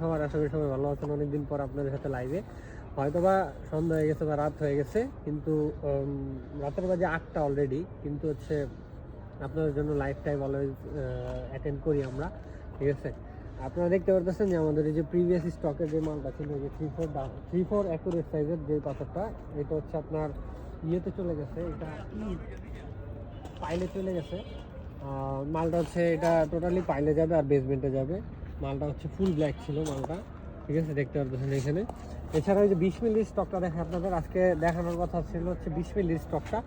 সবার, আশা করি সবাই ভালো আছেন। অনেকদিন পর আপনাদের সাথে লাইভে হয়তো বা সন্ধ্যা হয়ে গেছে বা রাত হয়ে গেছে, কিন্তু রাতের বাজে আটটা অলরেডি কিন্তু হচ্ছে আপনাদের জন্য লাইফ টাইম অলওয়েজ অ্যাটেন্ড করি আমরা, ঠিক আছে? আপনারা দেখতে পারতেছেন যে আমাদের এই যে প্রিভিয়াস স্টকের যে মালটা ছিল যে three four three four accurate সাইজের যে পাথরটা, এটা হচ্ছে আপনার ইয়েতে চলে গেছে, এটা পাইলে চলে গেছে। মালটা হচ্ছে, এটা টোটালি পাইলে যাবে আর বেসমেন্টে যাবে। মালটা হচ্ছে ফুল ব্ল্যাক ছিল মালটা। ঠিক আছে, দেখতে পারতেছেন এখানে। এছাড়া ওই যে বিশ মিলির স্টকটা দেখে আপনাদের, আজকে দেখানোর কথা ছিল হচ্ছে বিশ মিলির স্টকটা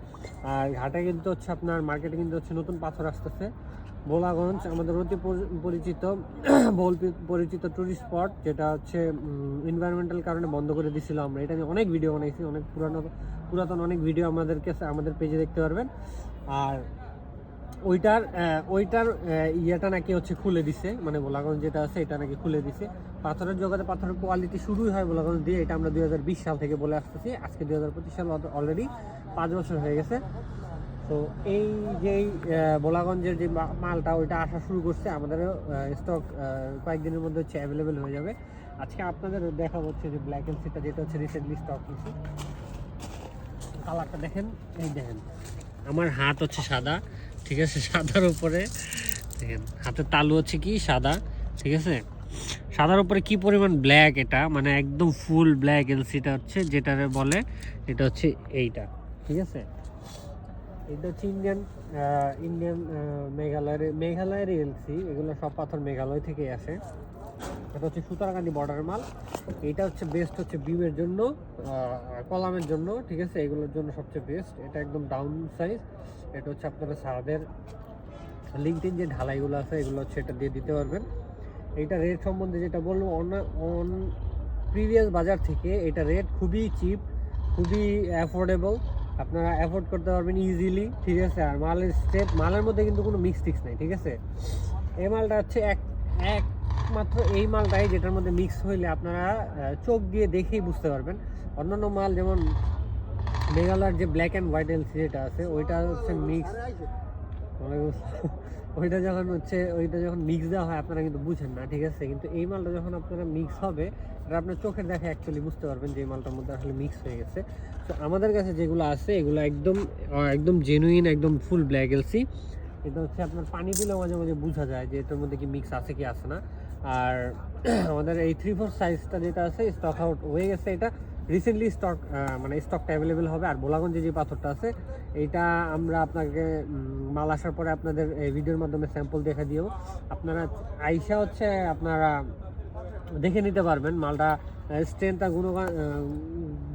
আর ঘাটে কিন্তু হচ্ছে আপনার মার্কেটে কিন্তু হচ্ছে নতুন পাথর আসতেছে। বোলাগঞ্জ আমাদের অতি পরিচিত বহুল পরিচিত টুরিস্ট স্পট যেটা হচ্ছে এনভায়রনমেন্টাল কারণে বন্ধ করে দিছিল আমরা। এটা নিয়ে অনেক ভিডিও বানাইছি, অনেক পুরানো পুরাতন অনেক ভিডিও আমাদের কাছে আমাদের পেজে দেখতে পারবেন। আর ওইটার ওইটার ইয়েটা নাকি হচ্ছে খুলে দিছে মানে গোলাগঞ্জ যেটা আছে এটা নাকি খুলে দিছে। পাথরের জগতে পাথরের কোয়ালিটি শুরুই হয় গোলাগঞ্জ দিয়ে, এটা আমরা দুই হাজার বিশ সাল থেকে বলে আসতেছি। আজকে দুই সাল অলরেডি পাঁচ বছর হয়ে গেছে। তো এই যেই বোলাগঞ্জের যে মালটা, ওইটা আসা শুরু করছে, আমাদেরও স্টক কয়েকদিনের মধ্যে হচ্ছে অ্যাভেলেবেল হয়ে যাবে। আজকে আপনাদের দেখা হচ্ছে যে ব্ল্যাক এন্ড সিটা যেটা হচ্ছে রিসেন্টলি স্টক নিচ্ছে কালারটা দেখেন, এই দেখেন। আমার হাত হচ্ছে সাদা। ঠিক আছে, সাদার উপরে। দেখেন হাতের তালু হচ্ছে কি? সাদা, ঠিক আছে? সাদার উপরে কি পরিমাণ ব্ল্যাক এটা? মানে একদম ফুল ব্ল্যাক এলসিটা হচ্ছে, যেটারে বলে, এটা হচ্ছে এইটা, ঠিক আছে? এটা হচ্ছে ইন্ডিয়ান ইন্ডিয়ান মেঘালয়ের মেঘালয়ের এলসি। এগুলো সব পাথর মেঘালয় থেকেই আসে। এটা হচ্ছে সুতারকান্দি বর্ডারের মাল। এটা হচ্ছে বেস্ট হচ্ছে বিমের জন্য কলামের জন্য, ঠিক আছে? এগুলোর জন্য সবচেয়ে বেস্ট এটা একদম ডাউন সাইজ এটা হচ্ছে আপনারা সাদের লিঙ্কটিন যে ঢালাইগুলো আছে, এগুলো হচ্ছে এটা দিয়ে দিতে পারবেন। এইটা রেট সম্বন্ধে যেটা বলব অন অন প্রিভিয়াস বাজার থেকে এটা রেট খুবই চিপ খুবই অ্যাফোর্ডেবল আপনারা অ্যাফোর্ড করতে পারবেন ইজিলি ঠিক আছে? আর মালের স্টেপ মালের মধ্যে কিন্তু কোনো মিক্স টিক্স নেই, ঠিক আছে? এই মালটা হচ্ছে এক এক একমাত্র এই মালটাই যেটার মধ্যে মিক্স হইলে আপনারা চোখ দিয়ে দেখেই বুঝতে পারবেন। অন্যান্য মাল যেমন মেঘালয়ের যে ব্ল্যাক অ্যান্ড হোয়াইট এলসি যেটা আছে, ওইটা হচ্ছে মিক্স ওইটা যখন হচ্ছে, ওইটা যখন মিক্স দেওয়া হয়, আপনারা কিন্তু বুঝেন না, ঠিক আছে? কিন্তু এই মালটা যখন আপনারা মিক্স হবে, এটা আপনার চোখের দেখে অ্যাকচুয়ালি বুঝতে পারবেন যে এই মালটার মধ্যে আসলে মিক্স হয়ে গেছে। তো আমাদের কাছে যেগুলো আছে, এগুলো একদম একদম জেনুইন একদম ফুল ব্ল্যাক এলসি এটা হচ্ছে আপনার পানি দিলেও মাঝে মাঝে বোঝা যায় যে এটার মধ্যে কি মিক্স আছে কি আছে না। আর আমাদের এই থ্রি ফোর সাইজটা যেটা আছে স্টক আউট হয়ে গেছে এটা। রিসেন্টলি স্টক মানে স্টকটা অ্যাভেলেবেল হবে। আর বোলাগঞ্জে যে পাথরটা আছে, এইটা আমরা আপনাকে মাল আসার পরে আপনাদের এই ভিডিওর মাধ্যমে স্যাম্পল দেখা দিও আপনারা আইসা হচ্ছে আপনারা দেখে নিতে পারবেন মালটা স্ট্রেংথটা গুণগান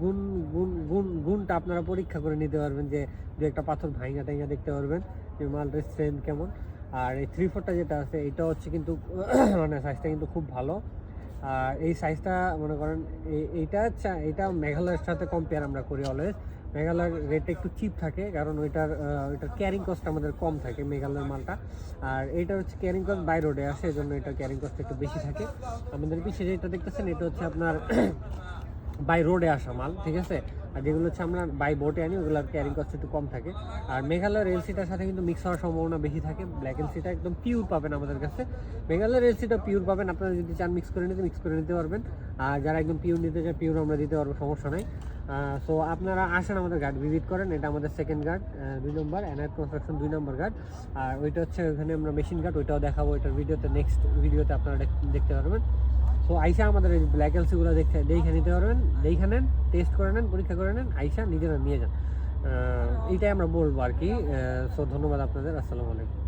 গুণ গুণ গুণ, গুণটা আপনারা পরীক্ষা করে নিতে পারবেন যে দু একটা পাথর ভাইঙ্গা টাইঙ্গা দেখতে পারবেন যে মালটার স্ট্রেংথ কেমন। আর এই থ্রি ফোরটা যেটা আছে, এটা হচ্ছে কিন্তু মানে সাইজটা কিন্তু খুব ভালো। আর এই সাইজটা মনে করেন এই- এইটা এটা মেঘালয়ের সাথে কম্পেয়ার আমরা করি অলওয়েজ মেঘালয়ের রেটটা একটু চিপ থাকে, কারণ ওইটার ওইটার ক্যারিং কস্ট আমাদের কম থাকে মেঘালয়ের মালটা। আর এইটা হচ্ছে ক্যারিং কস্ট বাই রোডে আসে এই জন্য এটা ক্যারিং কস্ট একটু বেশি থাকে। আমাদের পিছিয়ে যেটা দেখতেছেন, এটা হচ্ছে আপনার বাই রোডে আসা মাল, ঠিক আছে? আর যেগুলো হচ্ছে আমরা বাই বোটে আনি, ওগুলোর ক্যারিং কস্ট একটু কম থাকে। আর মেঘালয়ের এলসিটার সাথে কিন্তু মিক্স হওয়ার সম্ভাবনা বেশি থাকে। ব্ল্যাক এলসিটা একদম পিওর পাবেন আমাদের কাছে। মেঘালয়ের এলসিটা পিওর পাবেন, আপনারা যদি চান মিক্স করে নিতে মিক্স করে নিতে পারবেন। আর যারা একদম পিওর নিতে চায় পিওর আমরা দিতে পারব, সমস্যা নেই। সো আপনারা আসেন আমাদের গার্ড ভিজিট করেন। এটা আমাদের সেকেন্ড গার্ড দুই নম্বর এনআইট কনস্ট্রাকশন দুই নম্বর গার্ড আর ওইটা হচ্ছে ওখানে আমরা মেশিন গার্ড ওইটাও দেখাবো। ওইটার ভিডিওতে নেক্সট ভিডিওতে আপনারা দেখতে পারবেন। সো আইসা আমাদের এই ব্ল্যাক এলসিগুলো দেখে দেখে নিতে পারবেন। দেখে নেন টেস্ট করে নেন, পরীক্ষা করে নেন, আইসা নিজেরা নিয়ে যান। এইটাই আমরা বলব আর কি। সো ধন্যবাদ আপনাদের। আসসালামু আলাইকুম।